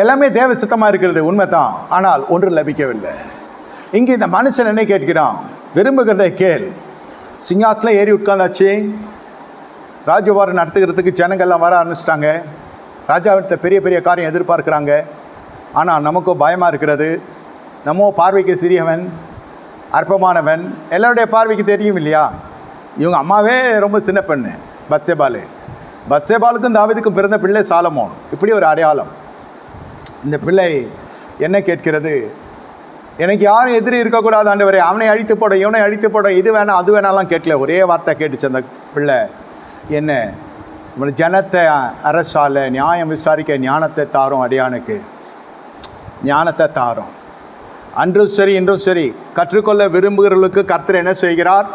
எல்லாமே தேவ சித்தமாக இருக்கிறது உண்மைதான். ஆனால் ஒன்று லபிக்கவில்லை. இங்கே இந்த மனுஷன் என்ன கேட்கிறான்? விரும்புகிறதை கேள். சிங்காசத்தில் ஏறி உட்கார்ந்தாச்சு ராஜபாரம் நடத்துகிறதுக்கு ஜனங்கள்லாம் வர ஆரம்பிச்சிட்டாங்க. ராஜாவிட்ட பெரிய பெரிய காரியம் எதிர்பார்க்குறாங்க. ஆனால் நமக்கோ பயமாக இருக்கிறது. நம்ம பார்வைக்கு சிறியவன் அற்பமானவன். எல்லாருடைய பார்வைக்கு தெரியும் இல்லையா? இவங்க அம்மாவே ரொம்ப சின்ன பெண்ணு. பத்சேபாலு. பத்சேபாலுக்கும் தாவீதுக்கும் பிறந்த பிள்ளை சாலமோன். இப்படி ஒரு அடையாளம். இந்த பிள்ளை என்ன கேட்கிறது? எனக்கு யாரும் எதிரி இருக்கக்கூடாது ஆண்டவரே. அவனை அழித்து போட இவனை அழித்து போட இது வேணாம் அது வேணாலாம் கேட்கல. ஒரே வார்த்தை கேட்டுச்சு அந்த பிள்ளை. என்ன? ஜனத்தை அரசால நியாயம் விசாரிக்க ஞானத்தை தாரும் அடியானுக்கு. ஞானத்தை தாரும். அன்றும் சரி இன்றும் சரி. கற்றுக்கொள்ள விரும்புகிறவர்களுக்கு கர்த்தர் என்ன செய்கிறார்?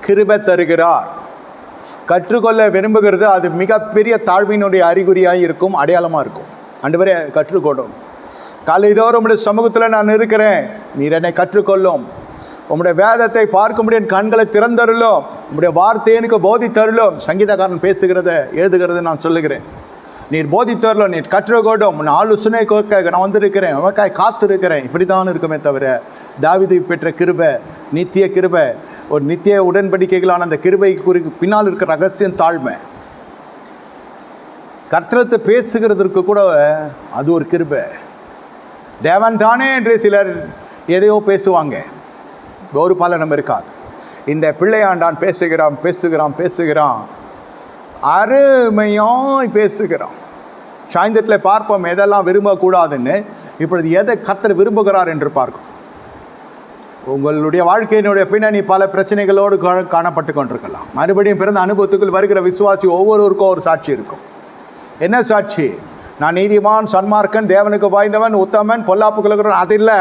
கிருபை தருகிறார். கற்றுக்கொள்ள விரும்புகிறது அது மிகப்பெரிய தாழ்வினுடைய அறிகுறியாக இருக்கும் அடையாளமாக இருக்கும். ஆண்டவரே கற்றுக்கொள்ளும் காலைதோறும் உம்முடைய சமூகத்தில் நான் இருக்கிறேன். நீர் என்னை கற்றுக்கொள்ளும். உம்முடைய வேதத்தை பார்க்கும்படி என் கண்களை திறந்தருளும். உம்முடைய வார்த்தையை எனக்கு போதித்தருளும். சங்கீதக்காரன் பேசுகிறத எழுதுகிறத நான் சொல்லுகிறேன். நீர் போதித்தருளும். நீர் கற்றுக்கொள்ளும் உன் ஆலோசனை கேட்க நான் வந்திருக்கிறேன். உனக்காய் காத்திருக்கிறேன். இப்படி தான் இருக்குமே தவிர தாவிதை பெற்ற கிருபை நித்திய கிருபை ஒரு நித்திய உடன்படிக்கைகளான அந்த கிருபை குறி பின்னால் இருக்கிற ரகசியம் தாழ்மை. கர்த்தனத்தை பேசுகிறதற்கு கூட அது ஒரு கிருபை. தேவன் தானே என்று சிலர் எதையோ பேசுவாங்க. ஒரு பலனும் இருக்காது. இந்த பிள்ளையாண்டான் பேசுகிறான் பேசுகிறான் பேசுகிறான். அருமையாய் பேசுகிறான். சாயந்தரத்தில் பார்ப்போம் எதெல்லாம் விரும்பக்கூடாதுன்னு. இப்பொழுது எதை கர்த்தர் விரும்புகிறார் என்று பார்க்கும் உங்களுடைய வாழ்க்கையினுடைய பின்னணி பல பிரச்சனைகளோடு காணப்பட்டு கொண்டிருக்கலாம். மறுபடியும் பிறந்த அனுபவத்துக்குள் வருகிற விசுவாசி ஒவ்வொருவருக்கும் ஒரு சாட்சி இருக்கும். என்ன சாட்சி? நான் நீதிமான் சன்மார்க்கன் தேவனுக்கு வாய்ந்தவன் உத்தமன் பொல்லாப்புகளுக்கிறவன் அது இல்லை.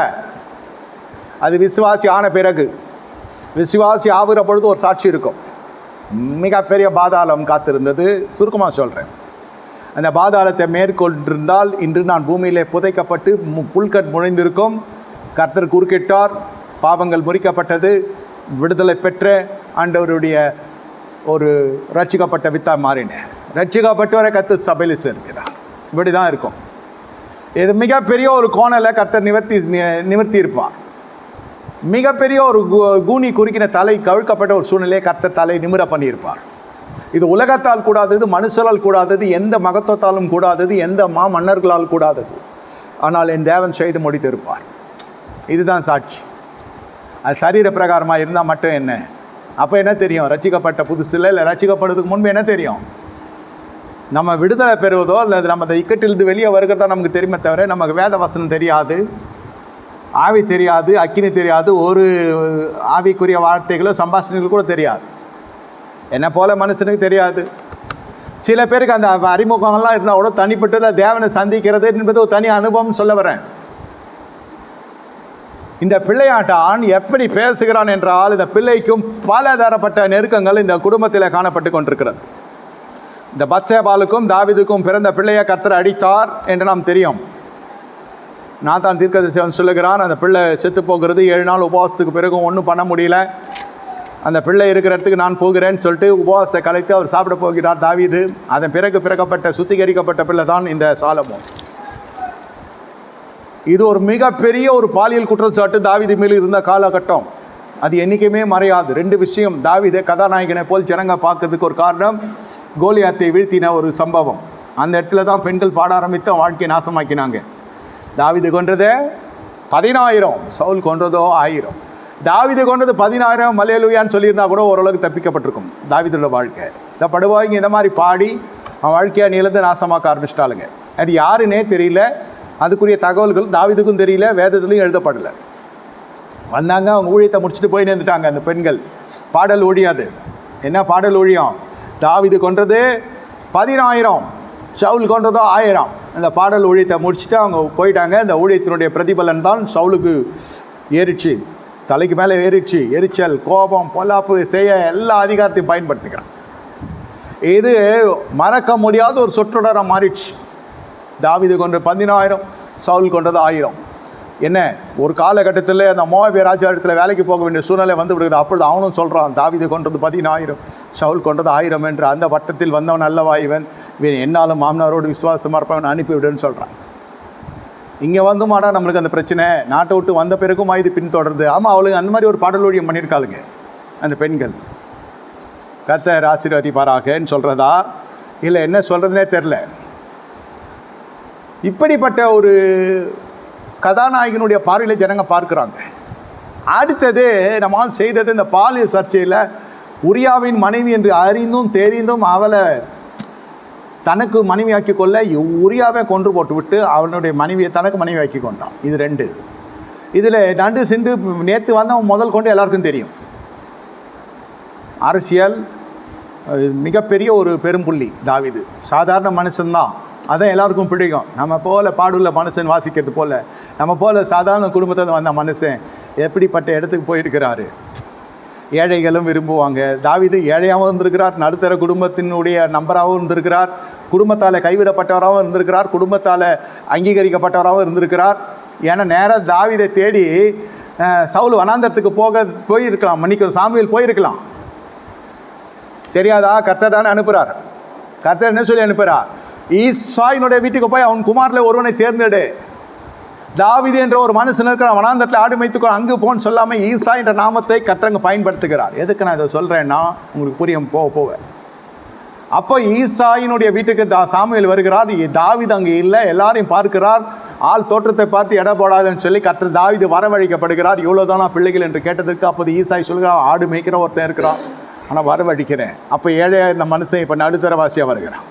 அது விசுவாசி ஆன பிறகு. விசுவாசி ஆகுற பொழுது ஒரு சாட்சி இருக்கும். மிகப்பெரிய பாதாளம் காத்திருந்தது. சுருக்கமாக சொல்கிறேன் அந்த பாதாளத்தை மேற்கொண்டிருந்தால் இன்று நான் பூமியிலே புதைக்கப்பட்டு மு- புல்கட் முழைந்திருக்கும் கர்த்தர் குறுக்கிட்டார். பாவங்கள் முறிக்கப்பட்டது. விடுதலை பெற்ற ஆண்டவருடைய ஒரு ரட்சிக்கப்பட்ட வித்தா மாறினேன் ரட்சிக்கப்பட்டவரை கத்து சபையில் சேர்க்கிறார். இப்படி தான் இருக்கும். இது மிகப்பெரிய ஒரு கோணலை கத்தர் நிவர்த்தி நிவர்த்தி இருப்பார் மிகப்பெரிய ஒரு கு- கூனி குறுக்கின தலை கவிழ்க்கப்பட்ட ஒரு சூழ்நிலையை கர்த்தர் தலை நிமிர பண்ணியிருப்பார். இது உலகத்தால் கூடாதது மனுஷரால் கூடாதது எந்த மகத்துவத்தாலும் கூடாதது எந்த மா மன்னர்களால் கூடாதது. ஆனால் என் தேவன் செய்து முடித்திருப்பார். இதுதான் சாட்சி. அது சரீர பிரகாரமாக இருந்தால் மட்டும் என்ன? அப்போ என்ன தெரியும்? ரட்சிக்கப்பட்ட புதுசில் இல்லை ரட்சிக்கப்படுறதுக்கு முன்பு என்ன தெரியும்? நம்ம விடுதலை பெறுவதோ அல்லது நம்ம அந்த இக்கட்டிலிருந்து வெளியே வருகிறதோ நமக்கு தெரியுமே தவிர நமக்கு வேத வசனம் தெரியாது. ஆவி தெரியாது அக்கினி தெரியாது ஒரு ஆவிக்குரிய வார்த்தைகளோ சம்பாஷணைகளோ கூட தெரியாது. என்னை போல மனுஷனுக்கு தெரியாது. சில பேருக்கு அந்த அறிமுகம்லாம் இருந்தால் கூட தனிப்பட்டதை தேவனை சந்திக்கிறது என்பது ஒரு தனி அனுபவம் சொல்ல வரேன். இந்த பிள்ளையாட்டான் எப்படி பேசுகிறான் என்றால் இந்த பிள்ளைக்கும் பல தரப்பட்ட நெருக்கங்கள் இந்த குடும்பத்தில் காணப்பட்டு கொண்டிருக்கிறது. இந்த பச்சைபாலுக்கும் தாவிதுக்கும் பிறந்த பிள்ளையை கர்த்தர் அடித்தார் என்று நாம் தெரியும். நான் தான் தீர்க்கதரிசனம் சொல்லுகிறான். அந்த பிள்ளை செத்து போகிறது. ஏழு நாள் உபவாசத்துக்கு பிறகும் ஒன்றும் பண்ண முடியல. அந்த பிள்ளை இருக்கிற இடத்துக்கு நான் போகிறேன்னு சொல்லிட்டு உபவாசத்தை கலைத்து அவர் சாப்பிட போகிறார் தாவீது. அதன் பிறகு பிறக்கப்பட்ட சுத்திகரிக்கப்பட்ட பிள்ளை தான் இந்த சாலமோ இது ஒரு மிகப்பெரிய ஒரு பாலியல் குற்றச்சாட்டு. தாவீது மேல் இருந்த காலகட்டம். அது என்றைக்குமே மறையாது. ரெண்டு விஷயம் தாவீதை கதாநாயகனை போல் ஜனங்க பார்க்கறதுக்கு ஒரு காரணம் கோலியாத்தை வீழ்த்தின ஒரு சம்பவம். அந்த இடத்துல தான் பெண்கள் பாட ஆரம்பித்து அவன் வாழ்க்கையை நாசமாக்கினாங்க. தாவிதை கொன்றதே பதினாயிரம் சவுல் கொன்றதோ ஆயிரம். தாவீது கொண்டது பதினாயிரம் மலையலுயான்னு சொல்லியிருந்தா கூட ஓரளவுக்கு தப்பிக்கப்பட்டிருக்கும். தாவீதோட வாழ்க்கை. இந்த படுவாய்ங்க இந்த மாதிரி பாடி அவன் வாழ்க்கையாக நிலந்து நாசமாக்க ஆரம்பிச்சிட்டாளுங்க. அது யாருன்னே தெரியல. அதுக்குரிய தகவல்கள் தாவீதுக்கும் தெரியல வேதத்துலையும் எழுதப்படலை. வந்தாங்க அவங்க ஊழியத்தை முடிச்சுட்டு போய் நின்றுட்டாங்க அந்த பெண்கள். பாடல் ஒழியாது. என்ன பாடல் ஊழியம் தாவிது கொன்றது பதினாயிரம் சவுல் கொன்றதோ ஆயிரம். அந்த பாடல் ஊழியத்தை முடிச்சுட்டு அவங்க போயிட்டாங்க. இந்த ஊழியத்தினுடைய பிரதிபலன் தான் சவுலுக்கு ஏறிச்சு தலைக்கு மேலே ஏறிச்சு எரிச்சல் கோபம் பொல்லாப்பு செய்ய எல்லா அதிகாரத்தையும் பயன்படுத்திக்கிறான். இது மறக்க முடியாத ஒரு சொற்றொடராக மாறிடுச்சு. தாவிது கொன்ற பதினாயிரம் சவுல் கொண்டது ஆயிரம். என்ன ஒரு காலகட்டத்தில் அந்த மோபிய ராஜா வேலைக்கு போக வேண்டிய சூழ்நிலை வந்து விடுகிறது அப்பொழுது அவனும் சொல்கிறான் தாவிதை கொண்டது பதினாயிரம் ஷவுல் கொன்றது ஆயிரம் என்று அந்த வட்டத்தில் வந்தவன் அல்லவா இவன்? இவன் என்னாலும் மாமனாரோடு விசுவாசமாக இருப்பவன் அனுப்பிவிடுன்னு சொல்கிறான் இங்கே வந்து மாடா நம்மளுக்கு அந்த பிரச்சனை. நாட்டை விட்டு வந்த பிறகும் இது பின்தொடருது. ஆமாம் அவளுக்கு அந்த மாதிரி ஒரு பாடல் ஒழியம் பண்ணியிருக்காளுங்க அந்த பெண்கள். கத்தர் ஆசீர்வதிப்பாராகன்னு சொல்கிறதா இல்லை என்ன சொல்கிறதுனே தெரில இப்படிப்பட்ட ஒரு கதாநாயகனுடைய பார்வையில் ஜனங்க பார்க்குறாங்க. அடுத்தது நம்மால் செய்தது இந்த பாலியல் சர்ச்சையில் உரியாவின் மனைவி என்று அறிந்தும் தெரிந்தும் அவளை தனக்கு மனைவியாக்கி கொள்ள உரியாவை கொன்று போட்டுவிட்டு அவனுடைய மனைவியை தனக்கு மனைவியாக்கி கொண்டான். இது ரெண்டு. இதில் நண்டு சிண்டு நேற்று வந்தவன் முதல் கொண்டு எல்லாருக்கும் தெரியும். அரசியல் மிகப்பெரிய ஒரு பெரும்புள்ளி தாவிது. சாதாரண மனுஷன்தான். அதான் எல்லாருக்கும் பிடிக்கும். நம்ம போல பாடுள்ள மனுஷன் வாசிக்கிறது போல். நம்ம போல சாதாரண குடும்பத்தில் வந்த மனுஷன் எப்படிப்பட்ட இடத்துக்கு போயிருக்கிறாரு? ஏழைகளும் விரும்புவாங்க. தாவீது ஏழையாகவும் இருந்திருக்கிறார். நடுத்தர குடும்பத்தினுடைய நம்பராகவும் இருந்திருக்கிறார். குடும்பத்தால் கைவிடப்பட்டவராகவும் இருந்திருக்கிறார். குடும்பத்தால் அங்கீகரிக்கப்பட்டவராகவும் இருந்திருக்கிறார். ஏன்னா நேராக தாவிதை தேடி சவுல் வனாந்தரத்துக்கு போக போயிருக்கலாம். மன்னிக்கும் சாமியில் போயிருக்கலாம். தெரியாதா? கர்த்தர் தானே அனுப்புகிறார் கர்த்தர் என்ன சொல்லி அனுப்புகிறார் ஈசாயினுடைய வீட்டுக்கு போய் அவன் குமாரில் ஒருவனை தேர்ந்தெடு. தாவிது என்ற ஒரு மனுஷன் இருக்கிற வனாந்தத்தில் ஆடு மேய்த்துக்கோ அங்கு போன்னு சொல்லாமல் ஈசா என்ற நாமத்தை கர்த்தரங்க பயன்படுத்துகிறார். எதுக்கு நான் இதை சொல்கிறேன்னா உங்களுக்கு புரியும் போக போக. அப்போ ஈசாயினுடைய வீட்டுக்கு தா சாமியில் வருகிறார். தாவிது அங்கே இல்லை. எல்லாரையும் பார்க்கிறார். ஆள் தோற்றத்தை பார்த்து எடை போடாதுன்னு சொல்லி கர்த்தர் தாவிது வரவழைக்கப்படுகிறார். இவ்வளோதானா பிள்ளைகள் என்று கேட்டதற்கு அப்போது ஈசாய் சொல்கிறார் ஆடு மேய்க்கிற ஒருத்தன் இருக்கிறான். ஆனால் வரவழைக்கிறேன். அப்போ ஏழையாக இந்த மனுஷன் இப்போ நடுத்தரவாசியாக வருகிறான்.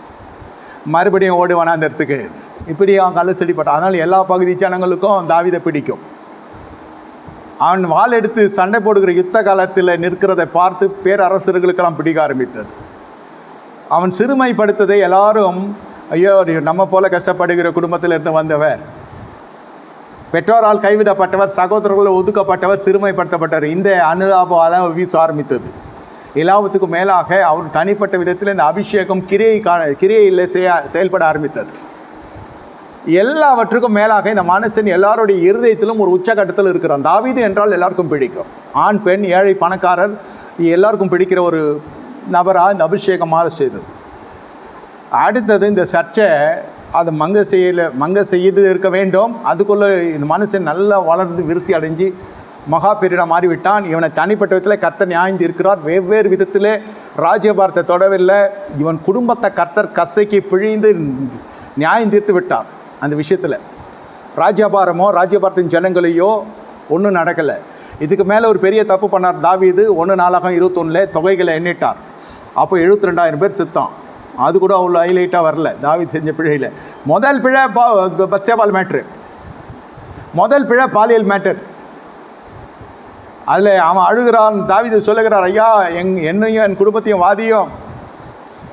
மறுபடியும் ஓடுவானா அந்த இடத்துக்கு? இப்படி அவன் கலசடிப்பட்டான் அதனால் எல்லா பகுதி ஜனங்களுக்கும் தாவிதை பிடிக்கும். அவன் வாள் எடுத்து சண்டை போடுகிற யுத்த காலத்தில் நிற்கிறதை பார்த்து பேரரசர்களுக்கெல்லாம் பிடிக்க ஆரம்பித்தது. அவன் சிறுமைப்படுத்ததை எல்லாரும் ஐயோ நம்ம போல கஷ்டப்படுகிற குடும்பத்தில் இருந்து வந்தவர். பெற்றோரால் கைவிடப்பட்டவர் சகோதரர்கள் ஒதுக்கப்பட்டவர் சிறுமைப்படுத்தப்பட்டவர். இந்த அனுதாபால வீச ஆரம்பித்தது. எல்லாவற்றுக்கும் மேலாக அவர் தனிப்பட்ட விதத்தில் இந்த அபிஷேகம் கிரியை கா கிரியையில் செய்ய செயல்பட ஆரம்பித்தது. எல்லாவற்றுக்கும் மேலாக இந்த மனுஷன் எல்லாருடைய இருதயத்திலும் ஒரு உச்சகட்டத்தில் இருக்கிறான். தாவீது என்றால் எல்லாருக்கும் பிடிக்கும். ஆண் பெண் ஏழை பணக்காரர் எல்லாருக்கும் பிடிக்கிற ஒரு நபராக இந்த அபிஷேகம் மாற செய்தது. அடுத்தது இந்த சர்ச்சை அது மங்க செய்யல மங்க செய்து இருக்க வேண்டும். அதுக்குள்ளே இந்த மனுஷன் நல்லா வளர்ந்து விருத்தி அடைஞ்சு மகா பெரியடா மாறிவிட்டான். இவனை தனிப்பட்ட விதத்தில் கர்த்தர் நியாயம் இருக்கிறார் வெவ்வேறு விதத்தில் ராஜ்யபாரத்தை தொடவில்லை. இவன் குடும்பத்தை கர்த்தர் கசைக்கு பிழிந்து நியாயம் தீர்த்து விட்டார் அந்த விஷயத்தில். ராஜ்யபாரமோ ராஜ்யபாரத்தின் ஜனங்களையோ ஒன்றும் நடக்கலை. இதுக்கு மேலே ஒரு பெரிய தப்பு பண்ணார் தாவீது. ஒன்று நாளாகம் இருபத்தொன்னில் தொகைகளை எண்ணிட்டார். அப்போ எழுபத்தி ரெண்டாயிரம் பேர் சித்தம் அது கூட அவ்வளோ ஹைலைட்டாக வரல தாவீது செஞ்ச பிழையில். முதல் பிழை பா பச்சேபால் மேட்ரு முதல் பிழை பாலியல் மேட்டர் அதில் அவன் அழுகிறான். தாவீது சொல்லுகிறார் ஐயா எங் என்னையும் என் குடும்பத்தையும் வாதியும்.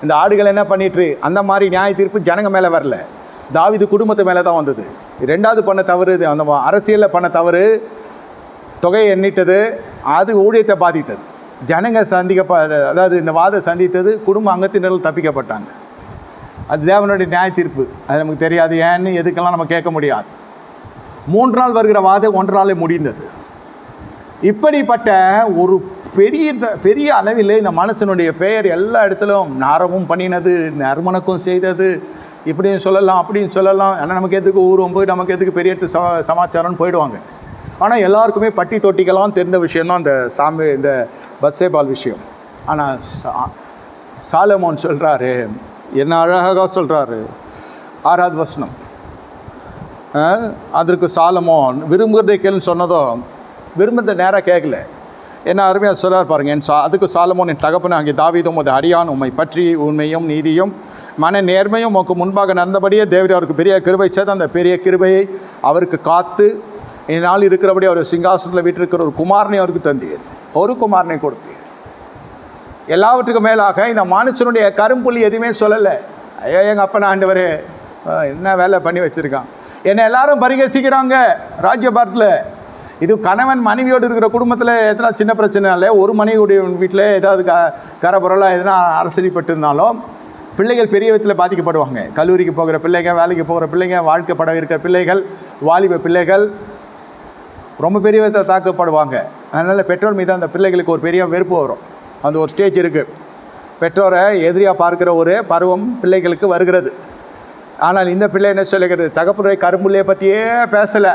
இந்த ஆடுகள் என்ன பண்ணிட்டு அந்த மாதிரி நியாய தீர்ப்பு ஜனங்க மேலே வரல. தாவீது குடும்பத்து மேலே தான் வந்தது. ரெண்டாவது பண்ண தவறு இது. அந்த அரசியலில் பண்ண தவறு. தொகையை எண்ணிட்டது. அது ஊழியத்தை பாதித்தது. ஜனங்க சந்திக்க அதாவது இந்த வாதை சந்தித்தது. குடும்ப அங்கத்தினர்கள் தப்பிக்கப்பட்டாங்க. அது தேவனுடைய நியாய தீர்ப்பு. அது நமக்கு தெரியாது. ஏன்னு எதுக்கெல்லாம் நம்ம கேட்க முடியாது. மூன்று நாள் வருகிற வாதம் ஒன்று நாளே முடிந்தது. இப்படிப்பட்ட ஒரு பெரிய பெரிய அளவில் இந்த மனுஷனுடைய பெயர் எல்லா இடத்துலையும் நாரமும் பண்ணினது நறுமணக்கும் செய்தது. இப்படின்னு சொல்லலாம் அப்படின்னு சொல்லலாம். ஆனால் நமக்கு எதுக்கு ஊரும் போய் நமக்கு எதுக்கு பெரிய இடத்து சமா சமாச்சாரம்னு போயிடுவாங்க. ஆனால் எல்லாருக்குமே பட்டி தொட்டிகளாம் தெரிந்த விஷயந்தான் இந்த சாமி இந்த பஸ்ஸேபால் விஷயம். ஆனால் சா சாலமோன் சொல்கிறாரு என்ன அழகாக சொல்கிறாரு ஆறாவது வசனம் அதற்கு சாலமோன் விரும்புகிறதை கேள்வி சொன்னதும் விரும்புகிற நேராக கேட்கல. என்ன அருமையாக சொல்றார் பாருங்க என் சா அதுக்கு சாலமோன் என் தகப்பன அங்கே தாவிதும் அது அடியான் உண்மை பற்றி உண்மையும் நீதியும் மன நேர்மையும் உனக்கு முன்பாக நடந்தபடியே தேவர் அவருக்கு பெரிய கிருபை செய்து அந்த பெரிய கிருபையை அவருக்கு காத்து என்னால் இருக்கிறபடி அவர் சிங்காசனத்தில் வீட்டிருக்கிற ஒரு குமாரனை அவருக்கு தந்தீர். ஒரு குமாரனை கொடுத்தீர். எல்லாவற்றுக்கும் மேலாக இந்த மனுஷனுடைய கரும்புள்ளி எதுவுமே சொல்லலை. ஐயோ எங்கள் அப்பா ஆண்டவர் என்ன வேலை பண்ணி வச்சுருக்கான். என்னை எல்லாரும் பரிகசிக்கிறாங்க ராஜ்யபாரத்தில். இது கணவன் மனைவியோடு இருக்கிற குடும்பத்தில் எதனா சின்ன பிரச்சனை இல்லை ஒரு மனைவியுடைய வீட்டில் ஏதாவது க கரபொருளாக எதனா அரசடிப்பட்டிருந்தாலும் பிள்ளைகள் பெரிய விதத்தில் பாதிக்கப்படுவாங்க. கல்லூரிக்கு போகிற பிள்ளைங்க வேலைக்கு போகிற பிள்ளைங்க வாழ்க்கைப்பட இருக்கிற பிள்ளைகள் வாலிப பிள்ளைகள் ரொம்ப பெரிய விதத்தில் தாக்கப்படுவாங்க. அதனால் பெற்றோர் மீது அந்த பிள்ளைகளுக்கு ஒரு பெரிய வெறுப்பு வரும். அந்த ஒரு ஸ்டேஜ் இருக்குது பெற்றோரை எதிரியாக பார்க்கிற ஒரு பருவம் பிள்ளைகளுக்கு வருகிறது. ஆனால் இந்த பிள்ளை என்ன சொல்லுகிறது? தகப்புரை கரும்புள்ளையை பற்றியே பேசலை.